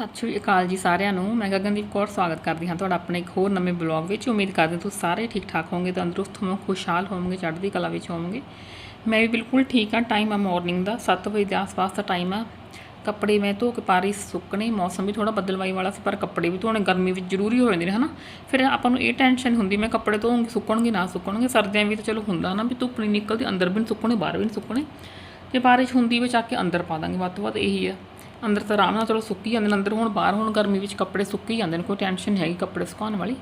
ਸਤਿ ਸ਼੍ਰੀ ਅਕਾਲ ਜੀ ਸਾਰਿਆਂ ਨੂੰ। ਮੈਂ ਗਗਨਦੀਪ ਕੌਰ ਸਵਾਗਤ ਕਰਦੀ ਹਾਂ ਤੁਹਾਡਾ ਆਪਣੇ ਇੱਕ ਹੋਰ ਨਵੇਂ ਬਲੌਗ ਵਿੱਚ। ਉਮੀਦ ਕਰਦੇ ਹਾਂ ਤੁਸੀਂ ਸਾਰੇ ਠੀਕ ਠਾਕ ਹੋਵੋਗੇ, ਤੰਦਰੁਸਤ ਹੋਵੋਗੇ, ਖੁਸ਼ਹਾਲ ਹੋਵੋਗੇ, ਚੜ੍ਹਦੀ ਕਲਾ ਵਿੱਚ ਹੋਵੋਗੇ। ਮੈਂ ਵੀ ਬਿਲਕੁਲ ਠੀਕ ਹਾਂ। ਟਾਈਮ ਆ ਮਾਰਨਿੰਗ ਦਾ। 7 ਵਜੇ ਦੇ ਆਸ-ਪਾਸ ਦਾ ਟਾਈਮ ਆ। ਕੱਪੜੇ ਮੈਂ ਧੋ ਕੇ ਪਾਰੀ, ਸੁੱਕਣੇ, ਮੌਸਮ ਵੀ ਥੋੜਾ ਬਦਲਵਾਈ ਵਾਲਾ ਸੀ, ਪਰ ਕੱਪੜੇ ਵੀ ਧੋਣੇ ਗਰਮੀ ਵਿੱਚ ਜ਼ਰੂਰੀ ਹੋ ਜਾਂਦੇ ਨੇ, ਹਨਾ? ਫਿਰ ਆਪਾਂ ਨੂੰ ਇਹ ਟੈਨਸ਼ਨ ਹੁੰਦੀ, ਮੈਂ ਕੱਪੜੇ ਧੋਉਂਗੀ ਸੁੱਕਣਗੇ, ਨਾ ਸੁੱਕਣਗੇ, ਸਰਦੀਆਂ ਵੀ ਤਾਂ ਚਲੋ ਹੁੰਦਾ ਨਾ ਵੀ ਧੁੱਪ ਨਹੀਂ ਨਿਕਲਦੀ, ਅੰਦਰ ਵੀ ਨਹੀਂ ਸੁੱਕਣੇ, ਬਾਹਰ ਵੀ ਨਹੀਂ ਸੁੱਕਣੇ। ਜੇ ਬਾਰਿਸ਼ ਹੁੰਦੀ ਵਿੱਚ ਆ ਕੇ ਅੰਦਰ ਪਾ ਦਾਂਗੇ, ਵੱਧ ਤੋਂ ਵੱਧ ਇਹੀ ਆ। ਅੰਦਰ ਤਾਂ ਆਰਾਮ ਨਾਲ ਚਲੋ ਸੁੱਕੀ ਜਾਂਦੇ ਨੇ, ਅੰਦਰ ਹੁਣ ਬਾਹਰ ਹੁਣ ਗਰਮੀ ਵਿੱਚ ਕੱਪੜੇ ਸੁੱਕੀ ਜਾਂਦੇ ਨੇ, ਕੋਈ ਟੈਨਸ਼ਨ ਨਹੀਂ ਹੈਗੀ ਕੱਪੜੇ ਸੁਕਾਉਣ ਵਾਲੀ।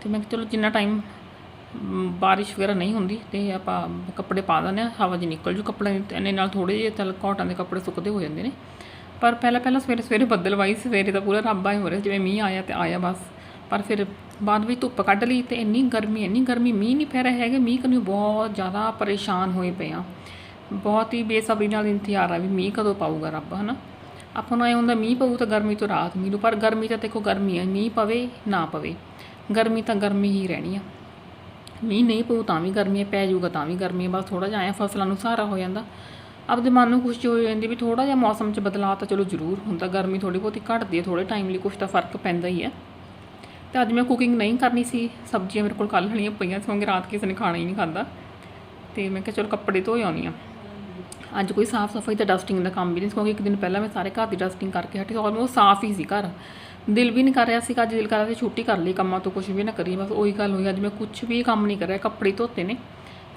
ਤੇ ਮੈਂ ਕਿਹਾ ਚਲੋ ਜਿੰਨਾ ਟਾਈਮ ਬਾਰਿਸ਼ ਵਗੈਰਾ ਨਹੀਂ ਹੁੰਦੀ ਤੇ ਆਪਾਂ ਕੱਪੜੇ ਪਾ ਦਿੰਦੇ ਆ ਹਵਾ ਜੀ ਨਿਕਲ ਜੂ ਕੱਪੜੇ, ਇੰਨੇ ਨਾਲ ਥੋੜੇ ਜਿਹੇ ਤਲ ਘੋਟਾਂ ਦੇ ਕੱਪੜੇ ਸੁੱਕਦੇ ਹੋ ਜਾਂਦੇ ਨੇ। ਪਰ ਪਹਿਲਾਂ ਪਹਿਲਾਂ ਸਵੇਰੇ ਸਵੇਰੇ ਬੱਦਲ ਵਾਈ, ਸਵੇਰੇ ਤਾਂ ਪੂਰਾ ਰੱਬ ਹੀ ਹੋ ਰਿਹਾ, ਜਿਵੇਂ ਮੀਂਹ ਆਇਆ ਤੇ ਆਇਆ ਬਸ। ਪਰ ਫਿਰ ਬਾਅਦ ਵਿੱਚ ਧੁੱਪ ਕੱਢ ਲਈ ਤੇ ਇੰਨੀ ਗਰਮੀ ਇੰਨੀ ਗਰਮੀ ਮੀਂਹ ਨਹੀਂ ਪੈ ਰਿਹਾ ਹੈਗਾ, ਮੀਂਹ ਕਨੂੰ ਬਹੁਤ ਜ਼ਿਆਦਾ ਪਰੇਸ਼ਾਨ ਹੋਏ ਪਏ ਆ ਬਹੁਤ ਹੀ ਬੇਸਬਰੀ ਨਾਲ ਇੰਤਜ਼ਾਰ ਆ ਵੀ ਮੀਂਹ ਕਦੋਂ ਪਾਊਗਾ ਰੱਬ, ਹਨਾ? ਆਪਾਂ ਨੂੰ ਐ ਹੁੰਦਾ ਮੀਂਹ ਪਊ ਤਾਂ ਗਰਮੀ ਤੋਂ ਰਾਹਤ ਮਿਲੂ ਪਰ ਗਰਮੀ ਤਾਂ ਦੇਖੋ ਗਰਮੀ ਹੈ ਮੀਂਹ ਪਵੇ, ਨਾ ਪਵੇ। ਗਰਮੀ ਤਾਂ ਗਰਮੀ ਹੀ ਰਹਿਣੀ ਆ। ਮੀਂਹ ਨਹੀਂ ਪਊ ਤਾਂ ਵੀ ਗਰਮੀ ਹੈ ਪੈ ਜਾਊਗਾ ਤਾਂ ਵੀ ਗਰਮੀ ਹੈ ਬਸ ਥੋੜਾ ਜਿਹਾ ਐ ਫਸਲਾਂ ਨੂੰ ਸਹਾਰਾ ਹੋ ਜਾਂਦਾ। ਆਪਦੇ ਮਨ ਨੂੰ ਖੁਸ਼ੀ ਹੋ ਜਾਂਦੀ ਵੀ ਥੋੜਾ ਜਿਹਾ ਮੌਸਮ 'ਚ ਬਦਲਾਅ ਤਾਂ ਚਲੋ ਜ਼ਰੂਰ ਹੁੰਦਾ ਗਰਮੀ ਥੋੜੀ ਬਹੁਤੀ ਘਟਦੀ ਹੈ ਥੋੜੇ ਟਾਈਮ ਲਈ ਕੁਝ ਤਾਂ ਫ਼ਰਕ ਪੈਂਦਾ ਹੀ ਹੈ ਤੇ ਅੱਜ ਮੈਂ ਕੁਕਿੰਗ ਨਹੀਂ ਕਰਨੀ ਸੀ, ਸਬਜ਼ੀਆਂ ਮੇਰੇ ਕੋਲ ਕੱਲ੍ਹ ਵਾਲੀਆਂ ਪਈਆਂ ਸੀ ਕਿਉਂਕਿ ਰਾਤ ਕਿਸੇ ਨੇ ਖਾਣਾ ਹੀ ਨਹੀਂ ਖਾਂਦਾ ਤੇ ਮੈਂ ਕਿਹਾ ਚਲੋ ਕੱਪੜੇ ਧੋ ਆਉਣੀ ਆ ਅੱਜ ਕੋਈ ਸਾਫ਼ ਸਫ਼ਾਈ ਤੇ ਡਸਟਿੰਗ ਦਾ ਕੰਮ ਵੀ ਨਹੀਂ ਸੀ, ਕਿਉਂਕਿ ਇੱਕ ਦਿਨ ਪਹਿਲਾਂ ਮੈਂ ਸਾਰੇ ਘਰ ਦੀ ਡਸਟਿੰਗ ਕਰਕੇ ਹਟੀ ਆਲਮੋਸਟ ਸਾਫ਼ ਹੀ ਸੀ ਘਰ। ਦਿਲ ਵੀ ਨਹੀਂ ਕਰ ਰਿਹਾ ਸੀ ਅੱਜ ਦਿਲ ਕਰ ਰਿਹਾ ਸੀ ਛੁੱਟੀ ਕਰ ਲਈ, ਕੰਮਾਂ ਤੋਂ ਕੁਝ ਵੀ ਨਾ ਕਰੀ ਬਸ ਉਹੀ ਗੱਲ ਹੋਈ, ਅੱਜ ਮੈਂ ਕੁਝ ਵੀ ਕੰਮ ਨਹੀਂ ਕਰਿਆ, ਕੱਪੜੇ ਧੋਤੇ ਨੇ।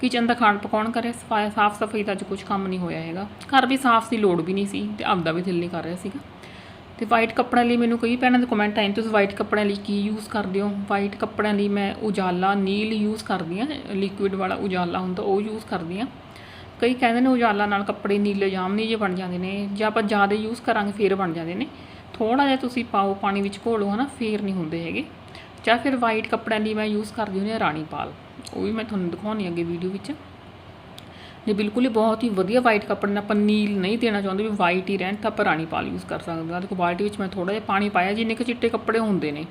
ਕਿਚਨ ਦਾ ਖਾਣ ਪਕਾਉਣ ਕਰਿਆ, ਸਫਾਇਆ, ਸਾਫ਼ ਸਫ਼ਾਈ ਦਾ ਅੱਜ ਕੁਝ ਕੰਮ ਨਹੀਂ ਹੋਇਆ ਹੈਗਾ। ਘਰ ਵੀ ਸਾਫ਼ ਦੀ ਲੋੜ ਵੀ ਨਹੀਂ ਸੀ ਤੇ ਆਪਦਾ ਵੀ ਦਿਲ ਨਹੀਂ ਕਰ ਰਿਹਾ ਸੀਗਾ। ਤੇ ਵਾਈਟ ਕੱਪੜਿਆਂ ਲਈ ਮੈਨੂੰ ਕਈ ਭੈਣਾਂ ਦੇ ਕਮੈਂਟ ਆਏ ਤੁਸੀਂ ਵਾਈਟ ਕੱਪੜਿਆਂ ਲਈ ਕੀ ਯੂਜ਼ ਕਰਦੇ ਹੋ? ਵਾਈਟ ਕੱਪੜਿਆਂ ਲਈ ਮੈਂ ਉਜਾਲਾ, ਨੀਲ ਯੂਜ਼ ਕਰਦੀ ਹਾਂ ਲਿਕੁਇਡ ਵਾਲਾ ਉਜਾਲਾ ਹੁੰਦਾ, ਉਹ ਯੂਜ਼ ਕਰਦੀ ਹਾਂ। ਕਈ ਕਹਿੰਦੇ ਨੇ ਉਜਾਲਾ ਨਾਲ ਕੱਪੜੇ ਨੀਲੇ ਜਾਮਨੀ ਜੇ ਬਣ ਜਾਂਦੇ ਨੇ, ਜੇ ਆਪਾਂ ਜ਼ਿਆਦਾ ਯੂਜ਼ ਕਰਾਂਗੇ ਫੇਰ ਬਣ ਜਾਂਦੇ ਨੇ। ਥੋੜਾ ਜਿਹਾ ਤੁਸੀਂ ਪਾਓ, ਪਾਣੀ ਵਿੱਚ ਘੋਲੋ ਹਨਾ, ਫੇਰ ਨਹੀਂ ਹੁੰਦੇ ਹੈਗੇ। ਜਾਂ ਫਿਰ ਵਾਈਟ ਕੱਪੜਿਆਂ ਦੀ ਮੈਂ ਯੂਜ਼ ਕਰਦੀ ਹੁੰਦੀ ਹਾਂ ਰਾਣੀ ਪਾਲ। ਉਹ ਵੀ ਮੈਂ ਤੁਹਾਨੂੰ ਦਿਖਾਉਣੀ ਅੱਗੇ ਵੀਡੀਓ ਵਿੱਚ। ਜੇ ਬਿਲਕੁਲ ਹੀ ਬਹੁਤ ਹੀ ਵਧੀਆ ਵਾਈਟ ਕੱਪੜੇ ਨਾਲ ਆਪਾਂ ਨੀਲ ਨਹੀਂ ਦੇਣਾ ਚਾਹੁੰਦੇ ਵੀ ਵਾਈਟ ਹੀ ਰਹਿਣ, ਤਾਂ ਆਪਾਂ ਰਾਣੀ ਪਾਲ ਯੂਜ਼ ਕਰ ਸਕਦੇ ਹਾਂ। ਦੇਖੋ ਬਾਲਟੀ ਵਿੱਚ ਮੈਂ ਥੋੜਾ ਜਿਹਾ ਪਾਣੀ ਪਾਇਆ, ਜਿੰਨੇ ਕਿ ਚਿੱਟੇ ਕੱਪੜੇ ਹੁੰਦੇ ਨੇ।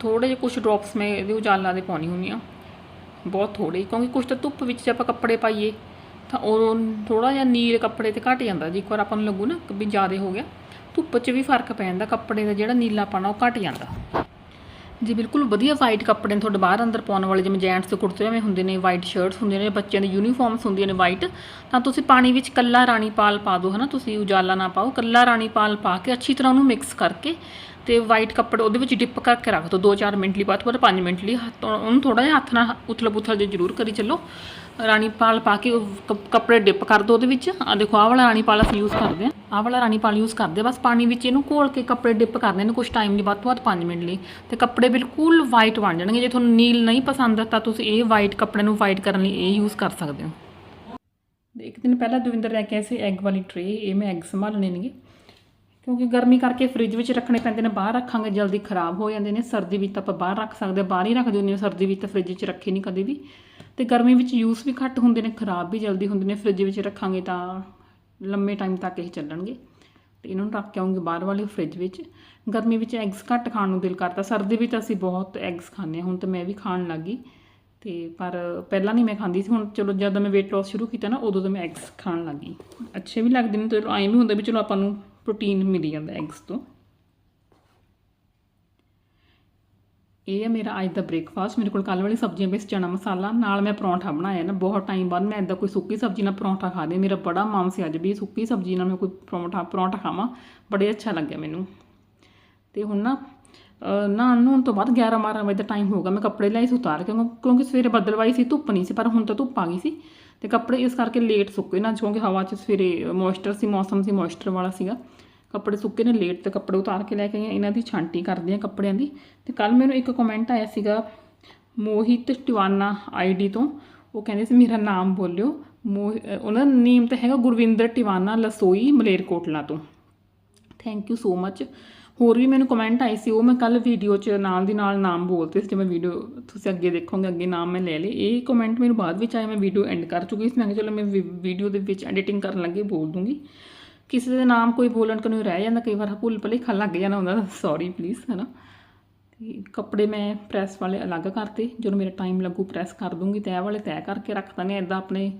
ਥੋੜੇ ਜਿਹੇ ਕੁਝ ਡ੍ਰੌਪਸ ਮੈਂ ਇਹਦੇ ਉਜਾਲਾ ਦੇ ਪਾਉਣੀ ਹੁੰਦੀ ਆ ਬਹੁਤ ਥੋੜੇ ਕਿਉਂਕਿ ਕੁਝ ਤਾਂ ਧੁੱਪ ਵਿੱਚ ਜੇ ਆਪਾਂ ਕੱਪੜੇ ਪਾਈਏ ਤਾਂ ਉਹ ਥੋੜਾ ਜਿਹਾ ਨੀਲ ਕੱਪੜੇ ਤੇ ਘਟ ਜਾਂਦਾ ਜੀ। ਇੱਕ ਵਾਰ ਆਪਾਂ ਨੂੰ ਲੱਗੂ ਨਾ ਵੀ ਜ਼ਿਆਦਾ ਹੋ ਗਿਆ। ਧੁੱਪ 'ਚ ਵੀ ਫ਼ਰਕ ਪੈ ਜਾਂਦਾ, ਕੱਪੜੇ ਦਾ ਜਿਹੜਾ ਨੀਲਾਪਣ ਆ ਉਹ ਘਟ ਜਾਂਦਾ। ਜੀ ਬਿਲਕੁਲ ਵਧੀਆ ਵਾਈਟ ਕੱਪੜੇ ਨੇ ਤੁਹਾਡੇ ਬਾਹਰ ਅੰਦਰ ਪਾਉਣ ਵਾਲੇ, ਜਿਵੇਂ ਜੈਂਟਸ ਦੇ ਕੁੜਤੇ ਜਿਵੇਂ ਹੁੰਦੇ ਨੇ ਵਾਈਟ ਸ਼ਰਟਸ ਹੁੰਦੀਆਂ ਨੇ, ਬੱਚਿਆਂ ਦੀ ਯੂਨੀਫਾਰਮਸ ਹੁੰਦੀਆਂ ਨੇ ਵਾਈਟ ਤਾਂ ਤੁਸੀਂ ਪਾਣੀ ਵਿੱਚ ਕੱਲਾ ਰਾਣੀ ਪਾਲ ਪਾ ਦਿਓ, ਹਨਾ? ਤੁਸੀਂ ਉਜਾਲਾ ਨਾ ਪਾਓ, ਕੱਲਾ ਰਾਣੀ ਪਾਲ ਪਾ ਕੇ ਅੱਛੀ ਤਰ੍ਹਾਂ ਉਹਨੂੰ ਮਿਕਸ ਕਰਕੇ ਤੇ ਵਾਈਟ ਕੱਪੜੇ ਉਹਦੇ ਵਿੱਚ ਡਿਪ ਕਰਕੇ ਰੱਖ ਦਿਓ। 2-4 ਮਿੰਟ ਲਈ ਬਾਅਦ ਬਾਅਦ 5 ਮਿੰਟ ਲਈ ਉਹਨੂੰ ਥੋੜਾ ਜਿਹਾ ਹੱਥ ਨਾਲ ਉਥਲ ਪੁਥਲ ਜੇ ਜ਼ਰੂਰ ਕਰੀ ਚੱਲੋ। ਰਾਣੀ ਪਾਲ ਪਾ ਕੇ ਉਹ ਕੱਪ- ਕੱਪੜੇ ਡਿਪ ਕਰ ਦਿਓ ਉਹਦੇ ਵਿੱਚ। ਆ ਦੇਖੋ ਆਹ ਵਾਲਾ ਰਾਣੀ ਪਾਲ ਅਸੀਂ ਯੂਜ਼ ਕਰਦੇ ਆ ਆਹ ਵਾਲਾ ਰਾਣੀ ਪਾਲ ਯੂਜ਼ ਕਰਦੇ ਆ ਬਸ ਪਾਣੀ ਵਿੱਚ ਇਹਨੂੰ ਘੋਲ ਕੇ ਕੱਪੜੇ ਡਿਪ ਕਰਨੇ ਨੇ ਕੁਝ ਟਾਈਮ ਲਈ ਵੱਧ ਤੋਂ ਵੱਧ 5 ਮਿੰਟ ਲਈ। ਤੇ ਕੱਪੜੇ ਬਿਲਕੁਲ ਵਾਈਟ ਬਣ ਜਾਣਗੇ। ਜੇ ਤੁਹਾਨੂੰ ਨੀਲ ਨਹੀਂ ਪਸੰਦ ਤਾਂ ਤੁਸੀਂ ਇਹ ਵਾਈਟ ਕੱਪੜੇ ਨੂੰ ਵਾਈਟ ਕਰਨ ਲਈ ਇਹ ਯੂਜ਼ ਕਰ ਸਕਦੇ ਹੋ। ਇੱਕ ਦਿਨ ਪਹਿਲਾਂ ਦਵਿੰਦਰ ਲੈ ਕੇ ਆਏ ਸੀ ਐਗ ਵਾਲੀ ਟਰੇ ਇਹ ਮੈਂ ਐਗ ਸੰਭਾਲਣੇ ਨੇਗੇ। ਕਿਉਂਕਿ ਗਰਮੀ ਕਰਕੇ ਫ੍ਰਿਜ ਵਿੱਚ ਰੱਖਣੇ ਪੈਂਦੇ ਨੇ ਬਾਹਰ ਰੱਖਾਂਗੇ ਜਲਦੀ ਖਰਾਬ ਹੋ ਜਾਂਦੇ ਨੇ। ਸਰਦੀ ਵਿੱਚ ਤਾਂ ਆਪਾਂ ਬਾਹਰ ਰੱਖ ਸਕਦੇ ਹਾਂ, ਬਾਹਰ ਹੀ ਰੱਖਦੇ ਹੁੰਦੇ ਹਾਂ। ਸਰਦੀ ਵਿੱਚ ਤਾਂ ਫ੍ਰਿਜ ਵਿੱਚ ਰੱਖੇ ਨਹੀਂ ਕਦੇ ਵੀ। ਤੇ ਗਰਮੀ ਵਿੱਚ ਯੂਜ਼ ਵੀ ਘੱਟ ਹੁੰਦੇ ਨੇ, ਖਰਾਬ ਵੀ ਜਲਦੀ ਹੁੰਦੇ ਨੇ ਫ੍ਰਿਜ ਵਿੱਚ ਰੱਖਾਂਗੇ ਤਾਂ ਲੰਮੇ ਟਾਈਮ ਤੱਕ ਇਹ ਚੱਲਣਗੇ। ਤੇ ਇਹਨਾਂ ਨੂੰ ਰੱਖ ਕੇ ਆਉਂਗੇ ਬਾਹਰ ਵਾਲੇ ਫ੍ਰਿਜ ਵਿੱਚ। ਗਰਮੀ ਵਿੱਚ ਐਗਸ ਘੱਟ ਖਾਣ ਨੂੰ ਦਿਲ ਕਰਦਾ। ਸਰਦੀ ਵਿੱਚ ਅਸੀਂ ਬਹੁਤ ਐਗਸ ਖਾਂਦੇ ਹਾਂ। ਹੁਣ ਤਾਂ ਮੈਂ ਵੀ ਖਾਣ ਲੱਗੀ ਤੇ ਪਰ ਪਹਿਲਾਂ ਨਹੀਂ ਮੈਂ ਖਾਂਦੀ ਸੀ। ਹੁਣ ਚਲੋ ਜਦ ਮੈਂ weight loss ਸ਼ੁਰੂ ਕੀਤਾ ਨਾ, ਉਦੋਂ ਤੋਂ ਮੈਂ ਐਗਸ ਖਾਣ ਲੱਗੀ ਅੱਛੇ ਵੀ ਲੱਗਦੇ ਨੇ। ਤੇ ਐਂ ਵੀ ਹੁੰਦਾ ਵੀ ਚਲੋ ਆਪਾਂ ਨੂੰ ਪ੍ਰੋਟੀਨ ਮਿਲ ਜਾਂਦਾ ਐਗਸ ਤੋਂ। ਇਹ ਹੈ ਮੇਰਾ ਅੱਜ ਦਾ ਬ੍ਰੇਕਫਾਸਟ ਮੇਰੇ ਕੋਲ ਕੱਲ ਵਾਲੀ ਸਬਜ਼ੀਆਂ ਵਿੱਚ ਚਨਾ ਮਸਾਲਾ, ਨਾਲ ਮੈਂ ਪਰੌਂਠਾ ਬਣਾਇਆ ਨਾ, ਬਹੁਤ ਟਾਈਮ ਬਾਅਦ ਮੈਂ ਇਦਾਂ ਕੋਈ ਸੁੱਕੀ ਸਬਜ਼ੀ ਨਾਲ ਪਰੌਂਠਾ ਖਾ ਲਿਆ, ਮੇਰਾ ਬੜਾ ਮਨ ਸੀ ਅੱਜ ਵੀ ਸੁੱਕੀ ਸਬਜ਼ੀ ਨਾਲ ਮੈਂ ਕੋਈ ਪਰੌਂਠਾ ਪਰੌਂਠਾ ਖਾਵਾਂ, ਬੜੇ ਅੱਛਾ ਲੱਗਿਆ ਮੈਨੂੰ। ਤੇ ਹੁਣ ਨਾ, ਅਹ ਨਹਾਉਣ ਨੂੰ ਤੋਂ ਬਾਅਦ 11 12 ਵਜੇ ਦਾ ਟਾਈਮ ਹੋਗਾ ਮੈਂ ਕੱਪੜੇ ਲਈ ਉਤਾਰ ਕੇ ਕਿਉਂਕਿ ਸਵੇਰੇ ਬੱਦਲਵਾਈ ਸੀ, ਧੁੱਪ ਨਹੀਂ ਸੀ, ਪਰ ਹੁਣ ਤਾਂ ਧੁੱਪ ਆ ਗਈ ਸੀ। ਤੇ ਕੱਪੜੇ ਇਸ ਕਰਕੇ ਲੇਟ ਸੁੱਕੇ ਨਾ ਕਿਉਂਕਿ ਹਵਾ 'ਚ ਸਵੇਰੇ ਮੋਇਸਚਰ ਸੀ, ਮੌਸਮ ਸੀ ਮੋਇਸਚਰ ਵਾਲਾ ਸੀਗਾ। ਕੱਪੜੇ ਸੁੱਕੇ ਨੇ, ਲੇਟ ਤੇ ਕੱਪੜੇ ਉਤਾਰ ਕੇ ਲੈ ਕੇ ਆਈਆਂ ਇਹਨਾਂ ਦੀ ਛਾਂਟੀ ਕਰਦੀ ਆ ਕੱਪੜਿਆਂ ਦੀ। ਤੇ ਕੱਲ ਮੈਨੂੰ ਇੱਕ ਕਮੈਂਟ ਆਇਆ ਸੀਗਾ ਮੋਹਿਤ ਟਿਵਾਨਾ ਆਈਡੀ ਤੋਂ। ਉਹ ਕਹਿੰਦੇ ਸੀ, ਮੇਰਾ ਨਾਮ ਬੋਲਿਓ। ਮੋਹ ਉਹਨਾਂ ਦਾ ਨੇਮ ਤਾਂ ਹੈਗਾ ਗੁਰਵਿੰਦਰ ਟਿਵਾਨਾ ਲਸੋਈ, ਮਲੇਰਕੋਟਲਾ ਤੋਂ। ਥੈਂਕ ਯੂ ਸੋ ਮੱਚ ਹੋਰ ਵੀ ਮੈਨੂੰ ਕਮੈਂਟ ਆਏ ਸੀ, ਉਹ ਮੈਂ ਕੱਲ ਵੀਡੀਓ 'ਚ ਨਾਲ ਦੀ ਨਾਲ ਨਾਮ ਬੋਲਤੇ ਸੀ ਜੇ ਮੈਂ ਵੀਡੀਓ ਤੁਸੀਂ ਅੱਗੇ ਦੇਖੋਗੇ, ਅੱਗੇ ਨਾਮ ਮੈਂ ਲੈ ਲਏ। ਇਹ ਕਮੈਂਟ ਮੈਨੂੰ ਬਾਅਦ ਵਿੱਚ ਆਇਆ ਮੈਂ ਵੀਡੀਓ ਐਂਡ ਕਰ ਚੁੱਕੀ ਸੀ। ਮੈਂ ਕਿਹਾ, ਚਲੋ ਮੈਂ ਵੀਡੀਓ ਦੇ ਵਿੱਚ ਐਡੀਟਿੰਗ ਕਰਨ ਲੱਗੇ, ਬੋਲ ਦੂੰਗੀ। ਕਿਸੇ ਦੇ ਨਾਮ ਕੋਈ ਬੋਲਣ ਕਨੂੰ ਰਹਿ ਜਾਂਦਾ, ਕਈ ਵਾਰ ਭੁੱਲ ਭੁਲੇਖਾ ਲੱਗ ਜਾਣਾ ਹੁੰਦਾ ਸੌਰੀ ਪਲੀਜ਼ ਹੈ ਨਾ ਤੇ ਕੱਪੜੇ ਮੈਂ ਪ੍ਰੈਸ ਵਾਲੇ ਅਲੱਗ ਕਰਤੇ, ਜਦੋਂ ਮੇਰਾ ਟਾਈਮ ਲੱਗੂ ਪ੍ਰੈਸ ਕਰ ਦੂੰਗੀ ਤੈਅ ਵਾਲੇ ਤੈਅ ਕਰਕੇ ਰੱਖ ਦਾਂਗੇ। ਇਦਾਂ ਆਪਣੇ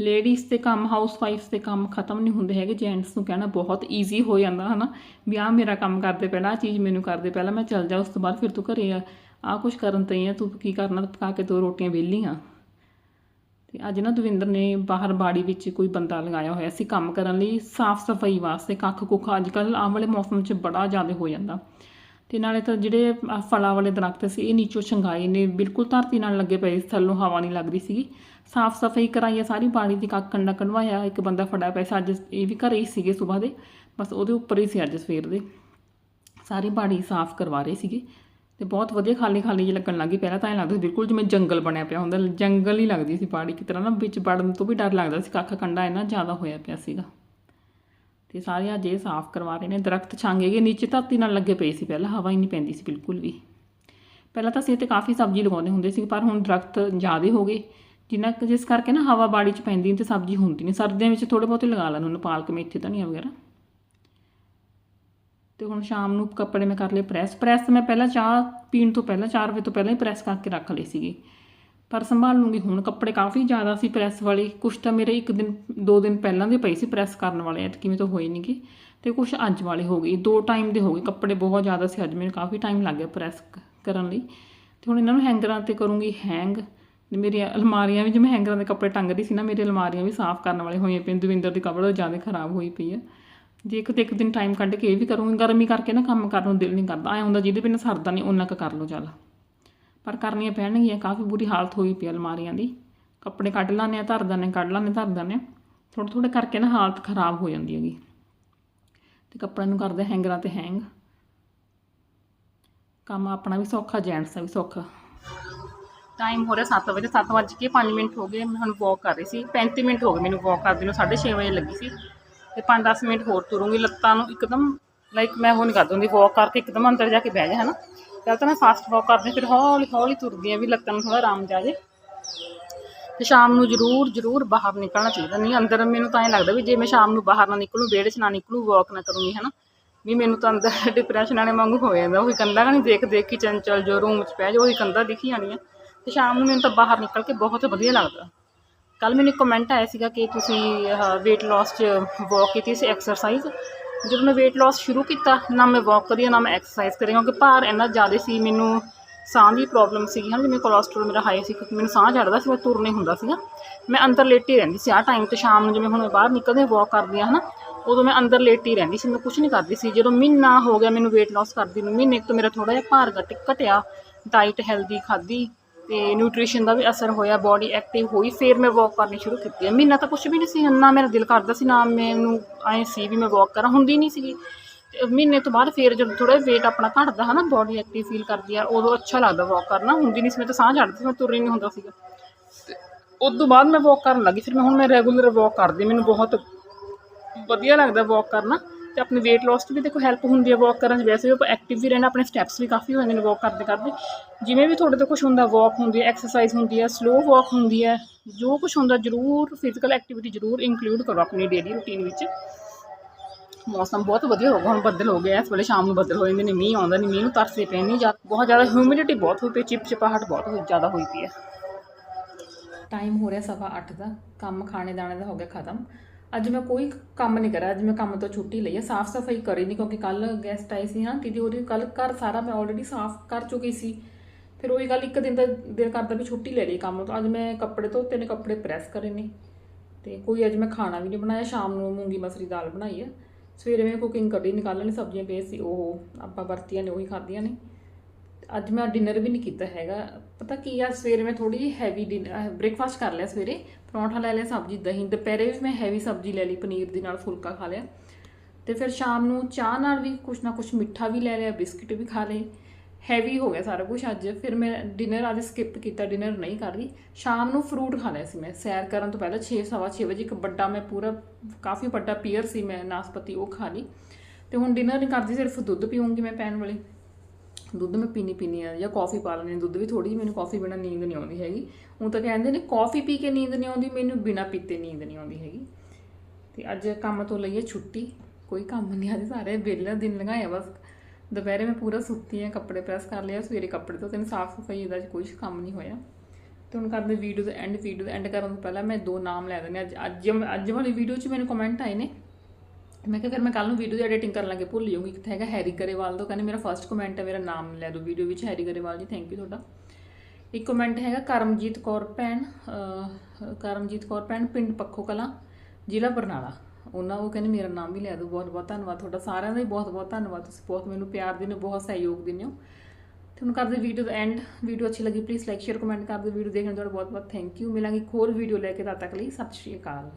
ਲੇਡੀਜ਼ ਤੇ ਕੰਮ ਹਾਊਸ ਵਾਈਫਸ ਦੇ ਕੰਮ ਖਤਮ ਨਹੀਂ ਹੁੰਦੇ ਹੈਗੇ। ਜੈਂਟਸ ਨੂੰ ਕਹਿਣਾ ਬਹੁਤ ਈਜ਼ੀ ਹੋ ਜਾਂਦਾ, ਹਨਾ। ਵੀ ਆਹ ਮੇਰਾ ਕੰਮ ਕਰਦੇ ਪਹਿਲਾਂ, ਆਹ ਚੀਜ਼ ਮੈਨੂੰ ਕਰਦੇ ਪਹਿਲਾਂ, ਮੈਂ ਚੱਲ ਜਾ, ਉਸ ਤੋਂ ਬਾਅਦ ਫਿਰ ਤੂੰ ਘਰੇ ਆ। ਆਹ ਕੁਝ ਕਰਨ ਤੇ ਆ, ਤੂੰ ਕੀ ਕਰਨਾ? ਪਕਾ ਕੇ ਦੋ ਰੋਟੀਆਂ ਵਿਹਲੀਆਂ। ਤੇ ਅੱਜ ਨਾ ਦਵਿੰਦਰ ਨੇ ਬਾਹਰ ਬਾੜੀ ਵਿੱਚ ਕੋਈ ਬੰਦਾ ਲਗਾਇਆ ਹੋਇਆ ਸੀ ਕੰਮ ਕਰਨ ਲਈ ਸਾਫ਼ ਸਫ਼ਾਈ ਵਾਸਤੇ ਕੱਖ ਕੁੱਖ ਅੱਜ ਕੱਲ੍ਹ ਆਹ ਵਾਲੇ ਮੌਸਮ 'ਚ ਬੜਾ ਜ਼ਿਆਦਾ ਹੋ ਜਾਂਦਾ। ਤੇ ਨਾਲੇ ਤਾਂ ਜਿਹੜੇ ਫਲਾਂ ਵਾਲੇ ਦਰਖਤ ਸੀ ਇਹ ਨੀਚੋਂ ਛੰਗਾਏ ਨੇ, ਬਿਲਕੁਲ ਧਰਤੀ ਨਾਲ ਲੱਗੇ ਪਏ ਸੀ, ਥੱਲੋਂ ਹਵਾ ਨਹੀਂ ਲੱਗਦੀ ਸੀਗੀ। ਸਾਫ਼ ਸਫ਼ਾਈ ਕਰਾਈ ਆ, ਸਾਰੀ ਬਾੜੀ ਦੀ ਕੱਖ ਕੰਡਾ ਕਢਵਾਇਆ, ਇੱਕ ਬੰਦਾ ਫੜਿਆ ਪਿਆ ਸੀ, ਅੱਜ ਇਹ ਵੀ ਘਰੇ ਹੀ ਸੀਗੇ ਸਵੇਰ ਦੇ, ਬਸ ਉਹਦੇ ਉੱਪਰ ਹੀ ਸੀ ਅੱਜ ਸਵੇਰ ਦੇ। ਸਾਰੀ ਬਾੜੀ ਸਾਫ਼ ਕਰਵਾ ਰਹੇ ਸੀਗੇ। ਤੇ ਬਹੁਤ ਵਧੀਆ ਖਾਲੀ ਖਾਲੀ ਜਿਹੀ ਲੱਗਣ ਲੱਗੀ ਪਹਿਲਾਂ ਤਾਂ ਐਂ ਲੱਗਦਾ ਸੀ ਬਿਲਕੁਲ ਜਿਵੇਂ ਜੰਗਲ ਬਣਿਆ ਪਿਆ ਹੁੰਦਾ, ਜੰਗਲ ਹੀ ਲੱਗਦੀ ਸੀ ਬਾੜੀ ਕਿ ਤਰ੍ਹਾਂ ਨਾ ਵਿੱਚ ਵੜਨ ਤੋਂ ਵੀ ਡਰ ਲੱਗਦਾ ਸੀ, ਕੱਖ ਕੰਡਾ ਇੰਨਾ ਜ਼ਿਆਦਾ ਹੋਇਆ ਪਿਆ ਸੀਗਾ। ਤੇ ਸਾਰੇ ਅੱਜ ਇਹ ਸਾਫ਼ ਕਰਵਾ ਰਹੇ ਨੇ। ਦਰਖਤ ਛਾਂਗੇ ਗਏ, ਨੀਚੇ ਧਰਤੀ ਨਾਲ ਲੱਗੇ ਪਏ ਸੀ ਪਹਿਲਾਂ, ਹਵਾ ਹੀ ਨਹੀਂ ਪੈਂਦੀ ਸੀ ਬਿਲਕੁਲ ਵੀ। ਪਹਿਲਾਂ ਤਾਂ ਅਸੀਂ ਤੇ ਕਾਫੀ ਸਬਜ਼ੀ ਲਗਾਉਂਦੇ ਹੁੰਦੇ ਸੀ, ਪਰ ਹੁਣ ਦਰਖਤ ਜ਼ਿਆਦੇ ਹੋ ਗਏ। ਜਿੰਨਾ ਜਿਸ ਕਰਕੇ ਨਾ ਹਵਾ ਬਾੜੀ 'ਚ ਪੈਂਦੀ ਨਹੀਂ ਤੇ ਸਬਜ਼ੀ ਹੁੰਦੀ ਨਹੀਂ ਸਰਦੀਆਂ ਵਿੱਚ ਥੋੜੇ ਬਹੁਤੇ ਲਗਾ ਲੈਣ ਉਹਨੂੰ ਪਾਲਕ, ਮੇਥੇ, ਧਨੀਆ ਵਗੈਰਾ। ਤੇ ਹੁਣ ਸ਼ਾਮ ਨੂੰ ਕੱਪੜੇ ਮੈਂ ਕਰ ਲਏ ਪ੍ਰੈਸ। ਪ੍ਰੈਸ ਮੈਂ ਪਹਿਲਾਂ ਚਾਹ ਪੀਣ ਤੋਂ ਪਹਿਲਾਂ 4 ਵਜੇ ਤੋਂ ਪਹਿਲਾਂ ਹੀ ਪ੍ਰੈਸ ਕਰਕੇ ਰੱਖ ਲਈ ਸੀਗੀ। ਪਰ ਸੰਭਾਲ ਲੂੰਗੀ, ਹੁਣ ਕੱਪੜੇ ਕਾਫੀ ਜ਼ਿਆਦਾ ਸੀ ਪ੍ਰੈਸ ਵਾਲੇ। ਕੁਝ ਤਾਂ ਮੇਰੇ ਇੱਕ ਦਿਨ, ਦੋ ਦਿਨ ਪਹਿਲਾਂ ਦੇ ਪਏ ਸੀ ਪ੍ਰੈਸ ਕਰਨ ਵਾਲੇ ਐਤ ਕਿਵੇਂ ਤਾਂ ਹੋਏ ਨਹੀਂਗੇ ਤੇ ਕੁਝ ਅੱਜ ਵਾਲੇ ਹੋ ਗਏ। ਦੋ ਟਾਈਮ ਦੇ ਹੋ ਗਏ। ਕੱਪੜੇ ਬਹੁਤ ਜ਼ਿਆਦਾ ਸੀ ਅੱਜ। ਮੈਨੂੰ ਕਾਫੀ ਟਾਈਮ ਲੱਗ ਗਿਆ ਪ੍ਰੈਸ ਕਰਨ ਲਈ। ਤੇ ਹੁਣ ਇਹਨਾਂ ਨੂੰ ਹੈਂਗਰਾਂ ਤੇ ਕਰੂੰਗੀ ਹੈਂਗ। ਮੇਰੀਆਂ ਅਲਮਾਰੀਆਂ ਵੀ, ਜਿਵੇਂ ਹੈਂਗਰਾਂ ਦੇ ਕੱਪੜੇ ਟੰਗਦੀ ਸੀ ਨਾ, ਮੇਰੀ ਅਲਮਾਰੀਆਂ ਵੀ ਸਾਫ਼ ਕਰਨ ਵਾਲੇ ਹੋਈਆਂ ਪਈਆਂ ਦਵਿੰਦਰ ਦੀ ਕੱਪੜਾ ਜ਼ਿਆਦਾ ਖਰਾਬ ਹੋਈ ਪਈ ਆ। ਜੇ ਇੱਕ ਤੇ ਇੱਕ ਦਿਨ ਟਾਈਮ ਕੱਢ ਕੇ ਇਹ ਵੀ ਕਰੂੰਗੀ, ਗਰਮੀ ਕਰਕੇ ਨਾ ਕੰਮ ਕਰਨ ਨੂੰ ਦਿਲ ਨਹੀਂ ਕਰਦਾ, ਐ ਹੁੰਦਾ ਜਿਹਦੇ ਬਿਨਾਂ ਸਰਦਾ ਨਹੀਂ ਉਹਨਾਂ ਕ ਕਰ ਲਓ ਚੱਲ। ਪਰ ਕਰਨੀਆਂ ਪੈਣਗੀਆਂ, ਕਾਫੀ ਬੁਰੀ ਹਾਲਤ ਹੋਈ ਪਈ ਆ ਅਲਮਾਰੀਆਂ ਦੀ। ਕੱਪੜੇ ਕੱਢ ਲਾਨੇ ਆ, ਧਰ ਦਿੰਦੇ ਕੱਢ ਲਾਨੇ ਧਰ ਦਿੰਦੇ ਥੋੜ੍ਹੇ ਥੋੜ੍ਹੇ ਕਰਕੇ ਨਾ ਹਾਲਤ ਖਰਾਬ ਹੋ ਜਾਂਦੀ ਹੈਗੀ। ਤੇ ਕੱਪੜਿਆਂ ਨੂੰ ਕਰਦੇ ਹੈਂਗਰਾਂ ਤੇ ਹੈਂਗ। ਕੰਮ ਆਪਣਾ ਵੀ ਸੌਖਾ ਜੈਂਟਸ ਦਾ ਵੀ ਸੌਖਾ। ਟਾਈਮ ਹੋ ਰਿਹਾ 7 ਵਜੇ 7 ਵੱਜ ਕੇ 5 ਮਿੰਟ ਹੋ ਗਏ, ਮੈਂ ਹੁਣ ਵਾਕ ਕਰ ਰਹੀ ਸੀ। 35 ਮਿੰਟ ਹੋ ਗਏ ਮੈਨੂੰ ਵਾਕ ਕਰਦੇ ਨੂੰ 6:30 ਵਜੇ ਲੱਗੀ ਸੀ। ਤੇ 5-10 ਮਿੰਟ ਹੋਰ ਤੁਰੂੰਗੀ ਲੱਤਾਂ ਨੂੰ ਇੱਕਦਮ ਲਾਈਕ ਮੈਂ ਉਹ ਨਹੀਂ ਕਰਦੀ ਹੁੰਦੀ ਵਾਕ ਕਰਕੇ ਇੱਕਦਮ ਅੰਦਰ ਜਾ ਕੇ ਬਹਿ ਜਾ, ਹਨਾ? ਪਹਿਲਾਂ ਤਾਂ ਮੈਂ ਫਾਸਟ ਵਾਕ ਕਰਦੀ, ਫਿਰ ਹੌਲੀ ਹੌਲੀ ਤੁਰਦੀ ਆ ਵੀ ਲੱਤਾਂ ਨੂੰ ਥੋੜਾ ਆਰਾਮ ਜਾ ਜੇ। ਤੇ ਸ਼ਾਮ ਨੂੰ ਜ਼ਰੂਰ ਜ਼ਰੂਰ ਬਾਹਰ ਨਿਕਲਣਾ ਚਾਹੀਦਾ, ਨਹੀਂ ਅੰਦਰ ਮੈਨੂੰ ਤਾਂ ਇਹ ਲੱਗਦਾ ਵੀ ਜੇ ਮੈਂ ਸ਼ਾਮ ਨੂੰ ਬਾਹਰ ਨਾ ਨਿਕਲੂ, ਵਿਹੜੇ 'ਚ ਨਾ ਨਿਕਲੂ ਵਾਕ ਨਾ ਕਰੂੰਗੀ, ਹਨਾ? ਵੀ ਮੈਨੂੰ ਤਾਂ ਅੰਦਰ ਡਿਪਰੈਸ਼ਨ ਵਾਲੇ ਵਾਂਗੂ ਹੋ ਜਾਂਦਾ, ਉਹੀ ਕੰਧਾਂ ਨਹੀਂ ਦੇਖ ਦੇਖ ਕੇ ਚੰਚਲ ਜੋ ਰੂਮ 'ਚ ਪੈ ਜਾ ਉਹੀ ਕੰਧਾਂ ਦਿਖੀ ਜਾਣੀਆਂ। ਤੇ ਸ਼ਾਮ ਨੂੰ ਮੈਨੂੰ ਤਾਂ ਬਾਹਰ ਨਿਕਲ ਕੇ ਬਹੁਤ ਵਧੀਆ ਲੱਗਦਾ। ਕੱਲ ਮੈਨੂੰ ਕਮੈਂਟ ਆਇਆ ਸੀਗਾ ਕਿ ਤੁਸੀਂ weight loss 'ਚ ਵਾਕ ਕੀਤੀ ਸੀ ਐਕਸਰਸਾਈਜ਼ ਜਦੋਂ ਮੈਂ weight loss ਸ਼ੁਰੂ ਕੀਤਾ, ਨਾ ਮੈਂ ਵਾਕ ਕਰੀ ਨਾ ਮੈਂ ਐਕਸਰਸਾਈਜ਼ ਕਰੀ, ਕਿਉਂਕਿ ਭਾਰ ਇੰਨਾ ਜ਼ਿਆਦਾ ਸੀ, ਮੈਨੂੰ ਸਾਹ ਦੀ ਪ੍ਰੋਬਲਮ ਸੀਗੀ ਹਾਂ ਜਿਵੇਂ ਕੋਲੇਸਟ੍ਰੋਲ ਮੇਰਾ ਹਾਈ ਸੀ, ਕਿਉਂਕਿ ਮੈਨੂੰ ਸਾਹ ਚੜਦਾ ਸੀ, ਮੈਂ ਤੁਰ ਨਹੀਂ ਹੁੰਦਾ ਸੀਗਾ। ਮੈਂ ਅੰਦਰ ਲੇਟੀ ਰਹਿੰਦੀ ਸੀ, ਆਹ ਟਾਈਮ ਤੇ ਸ਼ਾਮ ਨੂੰ ਜਿਵੇਂ ਹੁਣ ਮੈਂ ਬਾਹਰ ਨਿਕਲਦੇ ਵਾਕ ਕਰਦੀ ਹਾਂ, ਹਨਾ, ਉਦੋਂ ਮੈਂ ਅੰਦਰ ਲੇਟੀ ਰਹਿੰਦੀ ਸੀ, ਮੈਂ ਕੁਝ ਨਹੀਂ ਕਰਦੀ ਸੀ। ਜਦੋਂ ਮਹੀਨਾ ਹੋ ਗਿਆ ਮੈਨੂੰ weight loss ਕਰਦੀ ਨੂੰ, ਮਹੀਨੇ ਤੋਂ ਮੇਰਾ ਥੋੜਾ ਜਿਹਾ ਭਾਰ ਘਟ ਘਟਿਆ ਡਾਈਟ ਹੈਲਦੀ ਖਾਧੀ ਤੇ ਨਿਊਟ੍ਰੀਸ਼ਨ ਦਾ ਵੀ ਅਸਰ ਹੋਇਆ ਬਾਡੀ ਐਕਟਿਵ ਹੋਈ, ਫਿਰ ਮੈਂ ਵਾਕ ਕਰਨੀ ਸ਼ੁਰੂ ਕੀਤੀ। ਹੈ ਮਹੀਨਾ ਤਾਂ ਕੁਝ ਵੀ ਨਹੀਂ ਸੀ, ਨਾ ਮੇਰਾ ਦਿਲ ਕਰਦਾ ਸੀ, ਨਾ ਮੈਨੂੰ ਐਂ ਸੀ ਵੀ ਮੈਂ ਵਾਕ ਕਰਾਂ, ਹੁੰਦੀ ਨਹੀਂ ਸੀਗੀ। ਤੇ ਮਹੀਨੇ ਤੋਂ ਬਾਅਦ ਫਿਰ ਜਦੋਂ ਥੋੜਾ weight ਆਪਣਾ ਘਟਦਾ ਹਨਾ ਬਾਡੀ ਐਕਟਿਵ ਫੀਲ ਕਰਦੀ ਆ, ਉਦੋਂ ਅੱਛਾ ਲੱਗਦਾ ਵਾਕ ਕਰਨਾ, ਹੁੰਦੀ ਨਹੀਂ ਸੀ, ਮੈਂ ਤਾਂ ਸਾਹ ਚੜ੍ਹਦੀ ਸੀ, ਮੈਂ ਤੁਰ ਹੀ ਨਹੀਂ ਹੁੰਦਾ ਸੀਗਾ। ਤੇ ਉਸ ਤੋਂ ਬਾਅਦ ਮੈਂ ਵਾਕ ਕਰਨ ਲੱਗੀ, ਫਿਰ ਮੈਂ ਹੁਣ ਮੈਂ ਰੈਗੂਲਰ ਵਾਕ ਕਰਦੀ, ਮੈਨੂੰ ਬਹੁਤ ਵਧੀਆ ਲੱਗਦਾ ਵਾਕ ਕਰਨਾ। ਤੇ ਆਪਣੇ weight loss 'ਚ ਵੀ ਦੇਖੋ ਹੈਲਪ ਹੁੰਦੀ ਹੈ ਵਾਕ ਕਰਨ 'ਚ ਵੈਸੇ ਵੀ ਆਪਾਂ ਐਕਟਿਵ ਵੀ ਰਹਿਣਾ, ਆਪਣੇ ਸਟੈਪਸ ਵੀ ਕਾਫੀ ਹੋ ਜਾਂਦੇ ਨੇ ਵਾਕ ਕਰਦੇ ਕਰਦੇ। ਜਿਵੇਂ ਵੀ ਤੁਹਾਡੇ ਤੋਂ ਕੁਝ ਹੁੰਦਾ ਵਾਕ ਹੁੰਦੀ ਹੈ ਐਕਸਰਸਾਈਜ਼ ਹੁੰਦੀ ਹੈ ਸਲੋ ਵਾਕ ਹੁੰਦੀ ਹੈ, ਜੋ ਕੁਝ ਹੁੰਦਾ ਜ਼ਰੂਰ ਫਿਜ਼ੀਕਲ ਐਕਟੀਵਿਟੀ ਜ਼ਰੂਰ ਇਨਕਲੂਡ ਕਰੋ ਆਪਣੀ ਡੇਲੀ ਰੂਟੀਨ ਵਿੱਚ। ਮੌਸਮ ਬਹੁਤ ਵਧੀਆ ਹੋ ਗਿਆ ਹੁਣ ਬੱਦਲ ਹੋ ਗਿਆ ਇਸ ਵੇਲੇ ਸ਼ਾਮ ਨੂੰ ਬੱਦਲ ਹੋ ਜਾਂਦੇ ਨੇ, ਮੀਂਹ ਆਉਂਦਾ ਨਹੀਂ ਮੀਂਹ ਨੂੰ ਤਰਸੇ ਪਏ ਨਹੀਂ ਜਾਂ ਬਹੁਤ ਜ਼ਿਆਦਾ ਹਿਊਮਿਡਿਟੀ ਬਹੁਤ ਹੋਈ ਪਈ ਚਿਪਚਿਪਾਹਟ ਬਹੁਤ ਹੋਈ, ਜ਼ਿਆਦਾ ਹੋਈ ਪਈ ਹੈ। ਟਾਈਮ ਹੋ ਰਿਹਾ ਸਵਾ 8 ਦਾ, ਕੰਮ ਖਾਣੇ ਦਾਣੇ ਦਾ ਹੋ ਗਿਆ ਖਤਮ। ਅੱਜ ਮੈਂ ਕੋਈ ਕੰਮ ਨਹੀਂ ਕਰਿਆ, ਅੱਜ ਮੈਂ ਕੰਮ ਤੋਂ ਛੁੱਟੀ ਲਈ ਹੈ ਸਾਫ਼ ਸਫ਼ਾਈ ਕਰੀ ਨਹੀਂ ਕਿਉਂਕਿ ਕੱਲ ਗੈਸਟ ਆਏ ਸੀ ਨਾ ਦੀਦੀ ਉਹਦੀ ਕੱਲ ਘਰ ਸਾਰਾ ਮੈਂ ਆਲਰੇਡੀ ਸਾਫ਼ ਕਰ ਚੁੱਕੀ ਸੀ। ਫਿਰ ਉਹੀ ਗੱਲ ਇੱਕ ਦਿਨ ਦਾ ਦਿਨ ਕਰਦਾ ਵੀ ਛੁੱਟੀ ਲੈ ਲਈ ਕੰਮ ਤੋਂ, ਅੱਜ ਮੈਂ ਕੱਪੜੇ ਧੋਤੇ ਨੇ, ਕੱਪੜੇ ਪ੍ਰੈਸ ਕਰੇ ਨੇ। ਤੇ ਕੋਈ ਅੱਜ ਮੈਂ ਖਾਣਾ ਵੀ ਨਹੀਂ ਬਣਾਇਆ, ਸ਼ਾਮ ਨੂੰ ਮੂੰਗੀ ਮਸਰੀ ਦਾਲ ਬਣਾਈ ਹੈ ਸਵੇਰੇ ਮੈਂ ਕੁਕਿੰਗ ਕਰੀ ਨਿਕਾਲਣੀ ਸਬਜ਼ੀਆਂ ਪਏ ਸੀ, ਉਹ ਆਪਾਂ ਵਰਤੀਆਂ ਨੇ, ਉਹੀ ਖਾਧੀਆਂ ਨੇ। ਅੱਜ ਮੈਂ ਡਿਨਰ ਵੀ ਨਹੀਂ ਕੀਤਾ ਹੈਗਾ। ਪਤਾ ਕੀ ਆ, ਸਵੇਰੇ ਮੈਂ ਥੋੜੀ ਜਿਹੀ ਹੈਵੀ ਬ੍ਰੇਕਫਾਸਟ ਕਰ ਲਿਆ ਸਵੇਰੇ। ਪਰੌਂਠਾ ਲੈ ਲਿਆ, ਸਬਜ਼ੀ, ਦਹੀਂ। ਦੁਪਹਿਰੇ ਵੀ ਮੈਂ ਹੈਵੀ ਸਬਜ਼ੀ ਲੈ ਲਈ, ਪਨੀਰ ਦੇ ਨਾਲ ਫੁਲਕਾ ਖਾ ਲਿਆ। ਤੇ ਫਿਰ ਸ਼ਾਮ ਨੂੰ ਚਾਹ ਨਾਲ ਵੀ ਕੁਛ ਨਾ ਕੁਛ ਮਿੱਠਾ ਵੀ ਲੈ ਲਿਆ, ਬਿਸਕਿਟ ਵੀ ਖਾ ਲਏ। ਹੈਵੀ ਹੋ ਗਿਆ ਸਾਰਾ ਕੁਝ ਅੱਜ। ਫਿਰ ਮੈਂ ਡਿਨਰ ਅੱਜ ਸਕਿਪ ਕੀਤਾ ਡਿਨਰ ਨਹੀਂ ਕਰ ਰਹੀ। ਸ਼ਾਮ ਨੂੰ ਫਰੂਟ ਖਾ ਲਿਆ ਸੀ ਮੈਂ। ਸੈਰ ਕਰਨ ਤੋਂ ਪਹਿਲਾਂ 6 ਸਵਾ 6 ਵਜੇ ਇੱਕ ਵੱਡਾ ਮੈਂ ਪੂਰਾ, ਕਾਫੀ ਵੱਡਾ ਪੀਅਰ ਸੀ ਮੈਂ, ਨਾਸਪਤੀ, ਉਹ ਖਾ ਲਈ। ਤੇ ਹੁਣ ਡਿਨਰ ਨਹੀਂ ਕਰਦੀ, ਸਿਰਫ ਦੁੱਧ ਪੀਉਂਗੀ ਮੈਂ ਪੈਣ ਵਾਲੀ। ਦੁੱਧ ਮੈਂ ਪੀਣੀ ਪੀਣੀ ਆ, ਜਾਂ ਕਾਫੀ ਪਾ ਲੈਣੀ ਦੁੱਧ ਵੀ ਥੋੜੀ ਜਿਹੀ ਮੈਨੂੰ ਕਾਫੀ ਬਿਨਾ ਨੀਂਦ ਨਹੀਂ ਆਉਂਦੀ ਹੈਗੀ। ਉਹ ਤਾਂ ਕਹਿੰਦੇ ਨੇ ਕਾਫੀ ਪੀ ਕੇ ਨੀਂਦ ਨਹੀਂ ਆਉਂਦੀ, ਮੈਨੂੰ ਬਿਨਾ ਪੀਤੇ ਨੀਂਦ ਨਹੀਂ ਆਉਂਦੀ ਹੈਗੀ। ਤੇ ਅੱਜ ਕੰਮ ਤੋਂ ਲਈਏ ਛੁੱਟੀ, ਕੋਈ ਕੰਮ ਨਹੀਂ, ਅੱਜ ਸਾਰੇ ਵਿਹਲਾ ਦਿਨ ਲੰਘਾਇਆ ਬਸ। ਦੁਪਹਿਰੇ ਮੈਂ ਪੂਰਾ ਸੁੱਤੀ ਆ, ਕੱਪੜੇ ਪ੍ਰੈਸ ਕਰ ਲਿਆ ਸਵੇਰੇ ਕੱਪੜੇ ਤੋਂ ਤੈਨੂੰ ਸਾਫ਼ ਸਫ਼ਾਈ ਇਹਦਾ ਅੱਜ ਕੋਈ ਕੰਮ ਨਹੀਂ ਹੋਇਆ। ਤੇ ਹੁਣ ਕਰਦੇ ਵੀਡੀਓ ਦਾ ਐਂਡ ਵੀਡੀਓ ਦਾ ਐਂਡ ਕਰਨ ਤੋਂ ਪਹਿਲਾਂ ਮੈਂ ਦੋ ਨਾਮ ਲੈ ਦਿੰਦੇ ਹਾਂ। ਅੱਜ ਅੱਜ ਅੱਜ ਵਾਲੀ ਵੀਡੀਓ 'ਚ ਮੈਨੂੰ ਕਮੈਂਟ ਆਏ ਨੇ ਮੈਂ ਕਿਹਾ ਫਿਰ ਮੈਂ ਕੱਲ ਨੂੰ ਵੀਡੀਓ ਦੀ ਐਡੀਟਿੰਗ ਕਰਨ ਲੱਗੇ, ਭੁੱਲ ਜਾਊਂਗੀ ਕਿੱਥੇ ਹੈਗਾ ਹੈਰੀ ਗਰੇਵਾਲ ਤੋਂ। ਕਹਿੰਦੇ, ਮੇਰਾ ਫਰਸਟ ਕਮੈਂਟ ਹੈ, ਮੇਰਾ ਨਾਮ ਲੈ ਦਿਓ ਵੀਡੀਓ ਵਿੱਚ ਹੈਰੀ ਗਰੇਵਾਲ ਜੀ ਥੈਂਕ ਯੂ ਤੁਹਾਡਾ। ਇੱਕ ਕਮੈਂਟ ਹੈਗਾ, ਕਰਮਜੀਤ ਕੌਰ ਭੈਣ ਕਰਮਜੀਤ ਕੌਰ ਭੈਣ, ਪਿੰਡ ਪੱਖੋ ਕਲਾਂ, ਜ਼ਿਲ੍ਹਾ ਬਰਨਾਲਾ। ਉਹਨਾਂ ਉਹ ਕਹਿੰਦੇ, ਮੇਰਾ ਨਾਮ ਵੀ ਲੈ ਦਿਓ, ਬਹੁਤ ਬਹੁਤ ਧੰਨਵਾਦ ਤੁਹਾਡਾ। ਸਾਰਿਆਂ ਦਾ ਹੀ ਬਹੁਤ ਬਹੁਤ ਧੰਨਵਾਦ ਤੁਸੀਂ ਬਹੁਤ ਮੈਨੂੰ ਪਿਆਰ ਦਿੰਦੇ ਹੋ, ਬਹੁਤ ਸਹਿਯੋਗ ਦਿੰਦੇ ਹੋ। ਤੇ ਹੁਣ ਕਰਦੇ ਵੀਡੀਓ ਦਾ ਐਂਡ ਵੀਡੀਓ ਅੱਛੀ ਲੱਗੀ ਪਲੀਜ਼ ਲਾਈਕ ਸ਼ੇਅਰ ਕਮੈਂਟ ਕਰ ਦਿਓ ਵੀਡੀਓ ਦੇਖਣ ਦਾ ਬਹੁਤ ਬਹੁਤ ਥੈਂਕ ਯੂ ਮਿਲਾਂਗੇ ਇੱਕ ਹੋਰ ਵੀਡੀਓ ਲੈ ਕੇ ਤਦ ਤੱਕ ਲਈ। ਸਤਿ ਸ਼੍ਰੀ ਅਕਾਲ।